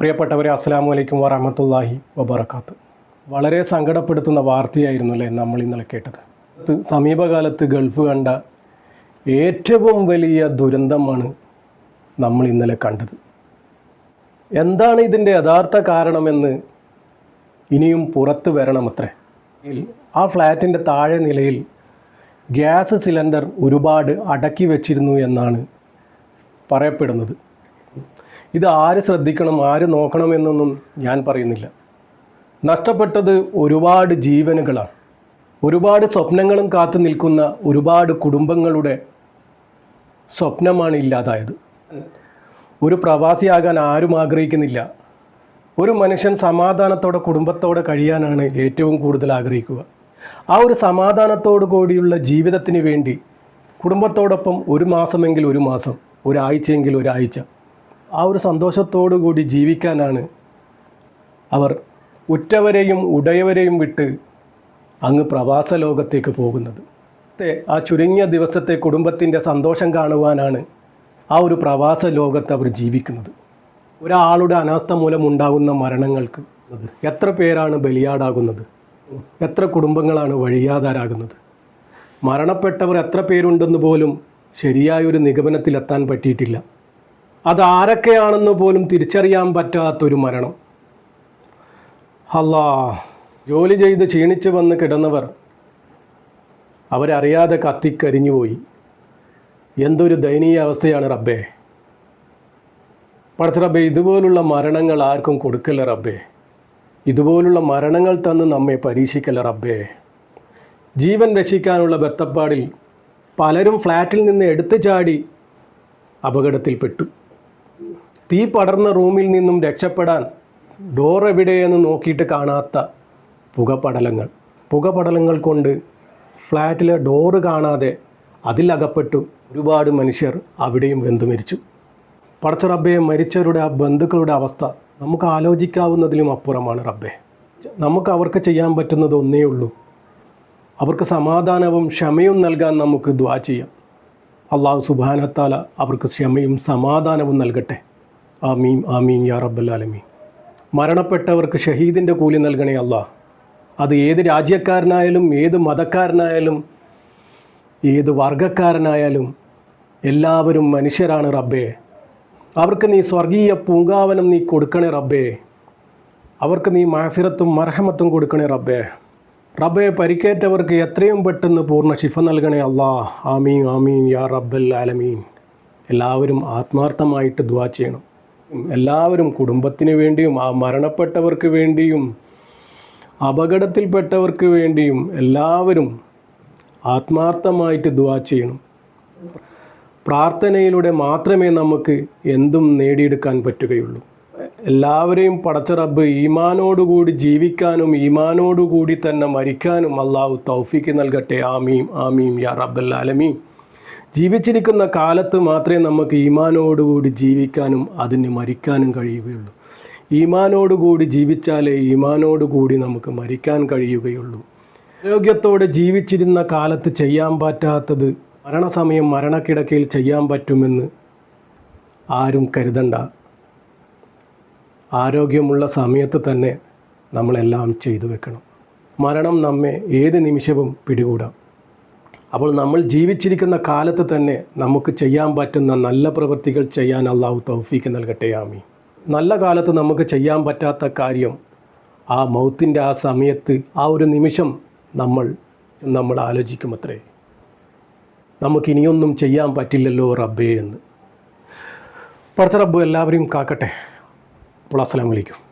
പ്രിയപ്പെട്ടവരെ അസ്സാം വലൈക്കും വറഹമത്തല്ലാഹി വബർക്കാത്ത് വളരെ സങ്കടപ്പെടുത്തുന്ന വാർത്തയായിരുന്നു അല്ലേ നമ്മൾ ഇന്നലെ കേട്ടത്? സമീപകാലത്ത് ഗൾഫ് കണ്ട ഏറ്റവും വലിയ ദുരന്തമാണ് നമ്മൾ ഇന്നലെ കണ്ടത്. എന്താണ് ഇതിന്റെ യഥാർത്ഥ കാരണമെന്ന് ഇനിയും പുറത്ത് വരണമത്രേ? ആ ഫ്ലാറ്റിന്റെ താഴെ നിലയിൽ ഗ്യാസ് സിലിണ്ടർ ഒരുപാട് അടക്കി വെച്ചിരുന്നു എന്നാണ് പറയപ്പെടുന്നത്. ഇത് ആര് ശ്രദ്ധിക്കണം ആര് നോക്കണം എന്നൊന്നും ഞാൻ പറയുന്നില്ല. നഷ്ടപ്പെട്ടത് ഒരുപാട് ജീവനുകളാണ്. ഒരുപാട് സ്വപ്നങ്ങളും കാത്തു നിൽക്കുന്ന ഒരുപാട് കുടുംബങ്ങളുടെ സ്വപ്നമാണ് ഇല്ലാതായത്. ഒരു പ്രവാസിയാകാൻ ആരും ആഗ്രഹിക്കുന്നില്ല. ഒരു മനുഷ്യൻ സമാധാനത്തോടെ കുടുംബത്തോടെ കഴിയാനാണ് ഏറ്റവും കൂടുതൽ ആഗ്രഹിക്കുക. ആ ഒരു സമാധാനത്തോടു കൂടിയുള്ള ജീവിതത്തിന് വേണ്ടി കുടുംബത്തോടൊപ്പം ഒരു മാസമെങ്കിൽ ഒരു മാസം ഒരാഴ്ചയെങ്കിൽ ഒരാഴ്ച ആ ഒരു സന്തോഷത്തോടു കൂടി ജീവിക്കാനാണ് അവർ ഉറ്റവരെയും ഉടയവരെയും വിട്ട് അങ്ങ് പ്രവാസ ലോകത്തേക്ക് പോകുന്നത്. ആ ചുരുങ്ങിയ ദിവസത്തെ കുടുംബത്തിന്റെ സന്തോഷം കാണുവാനാണ് ആ ഒരു പ്രവാസ ലോകത്ത് അവർ ജീവിക്കുന്നത്. ഒരാളുടെ അനാസ്ഥ മൂലം ഉണ്ടാകുന്ന മരണങ്ങൾക്ക് എത്ര പേരാണ് ബലിയാടാകുന്നത്? എത്ര കുടുംബങ്ങളാണ് വഴിയാതാരാകുന്നത്? മരണപ്പെട്ടവർ എത്ര പേരുണ്ടെന്ന് പോലും ശരിയായൊരു നിഗമനത്തിലെത്താൻ പറ്റിയിട്ടില്ല. അതാരൊക്കെയാണെന്ന് പോലും തിരിച്ചറിയാൻ പറ്റാത്തൊരു മരണം. അല്ലാ ജോലി ചെയ്ത് ക്ഷീണിച്ച് വന്ന് കിടന്നവർ അവരറിയാതെ കത്തിക്കരിഞ്ഞുപോയി എന്തൊരു ദയനീയ അവസ്ഥയാണ് റബ്ബേ. പടച്ച റബ്ബേ ഇതുപോലുള്ള മരണങ്ങൾ ആർക്കും കൊടുക്കല്ല റബ്ബേ. ഇതുപോലുള്ള മരണങ്ങൾ തന്ന് നമ്മെ പരീക്ഷിക്കല്ല റബ്ബേ. ജീവൻ രക്ഷിക്കാനുള്ള ബത്തപ്പാടിൽ പലരും ഫ്ലാറ്റിൽ നിന്ന് എടുത്തു ചാടി അപകടത്തിൽപ്പെട്ടു. തീ പടർന്ന റൂമിൽ നിന്നും രക്ഷപ്പെടാൻ ഡോർ എവിടെയെന്ന് നോക്കിയിട്ട് കാണാത്ത പുകപടലങ്ങൾ. പുകപടലങ്ങൾ കൊണ്ട് ഫ്ലാറ്റിലെ ഡോറ് കാണാതെ അതിലകപ്പെട്ടു ഒരുപാട് മനുഷ്യർ അവിടെയും വെന്തു മരിച്ചു. പടച്ച റബ്ബെ മരിച്ചവരുടെ ആ ബന്ധുക്കളുടെ അവസ്ഥ നമുക്ക് ആലോചിക്കാവുന്നതിലും അപ്പുറമാണ് റബ്ബെ. നമുക്ക് അവർക്ക് ചെയ്യാൻ പറ്റുന്നത് ഒന്നേ ഉള്ളൂ. അവർക്ക് സമാധാനവും ക്ഷമയും നൽകാൻ നമുക്ക് ദ്വാ ചെയ്യാം. അള്ളാഹു സുബാനത്താല അവർക്ക് ക്ഷമയും സമാധാനവും നൽകട്ടെ. ആമീൻ ആമീം യാ റബ്ബല്ലാലമീൻ മരണപ്പെട്ടവർക്ക് ഷഹീദിന്റെ കൂലി നൽകണേ അല്ല അത് ഏത് രാജ്യക്കാരനായാലും ഏത് മതക്കാരനായാലും ഏത് വർഗക്കാരനായാലും എല്ലാവരും മനുഷ്യരാണ് റബ്ബേ. അവർക്ക് നീ സ്വർഗീയ പൂങ്കാവനം നീ കൊടുക്കണേ റബ്ബേ. അവർക്ക് നീ മാഫിറത്തും മർഹമത്തും കൊടുക്കണേ റബ്ബേ. റബ്ബെ പരിക്കേറ്റവർക്ക് എത്രയും പെട്ടെന്ന് പൂർണ ശിഫ നൽകണേ അല്ലാ ആമീൻ ആമീൻ യാ റബ്ബൽ ആലമീൻ. എല്ലാവരും ആത്മാർത്ഥമായിട്ട് ദ്വാ ചെയ്യണം. എല്ലാവരും കുടുംബത്തിന് വേണ്ടിയും ആ മരണപ്പെട്ടവർക്ക് വേണ്ടിയും അപകടത്തിൽപ്പെട്ടവർക്ക് വേണ്ടിയും എല്ലാവരും ആത്മാർത്ഥമായിട്ട് ദ്വാ ചെയ്യണം. പ്രാർത്ഥനയിലൂടെ മാത്രമേ നമുക്ക് എന്തും നേടിയെടുക്കാൻ പറ്റുകയുള്ളൂ. എല്ലാവരെയും പടച്ച റബ്ബ് ഈമാനോടുകൂടി ജീവിക്കാനും ഈമാനോടുകൂടി തന്നെ മരിക്കാനും അള്ളാഹു തൗഫിക്ക് നൽകട്ടെ. ആമീം ആമീം യാ റബ്ബൽ ജീവിച്ചിരിക്കുന്ന കാലത്ത് മാത്രമേ നമുക്ക് ഈമാനോടുകൂടി ജീവിക്കാനും അതിന് മരിക്കാനും കഴിയുകയുള്ളൂ. ഈമാനോടുകൂടി ജീവിച്ചാലേ ഈമാനോടുകൂടി നമുക്ക് മരിക്കാൻ കഴിയുകയുള്ളൂ. ആരോഗ്യത്തോടെ ജീവിച്ചിരുന്ന കാലത്ത് ചെയ്യാൻ പറ്റാത്തത് മരണസമയം മരണക്കിടക്കയിൽ ചെയ്യാൻ പറ്റുമെന്ന് ആരും കരുതണ്ട. ആരോഗ്യമുള്ള സമയത്ത് തന്നെ നമ്മളെല്ലാം ചെയ്തു വെക്കണം. മരണം നമ്മെ ഏത് നിമിഷവും പിടികൂടാം. അപ്പോൾ നമ്മൾ ജീവിച്ചിരിക്കുന്ന കാലത്ത് തന്നെ നമുക്ക് ചെയ്യാൻ പറ്റുന്ന നല്ല പ്രവൃത്തികൾ ചെയ്യാൻ അള്ളാഹു തൗഫീക്ക് നൽകട്ടെ ആമി നല്ല കാലത്ത് നമുക്ക് ചെയ്യാൻ പറ്റാത്ത കാര്യം ആ മൗത്തിന്റെ ആ സമയത്ത് ആ ഒരു നിമിഷം നമ്മൾ നമ്മൾ ആലോചിക്കും അത്രേ നമുക്കിനിയൊന്നും ചെയ്യാൻ പറ്റില്ലല്ലോ റബ്ബേ എന്ന്. പുറത്ത് റബ്ബ് എല്ലാവരെയും കാക്കട്ടെ. അപ്പോൾ അസ്സലാമു അലൈക്കും.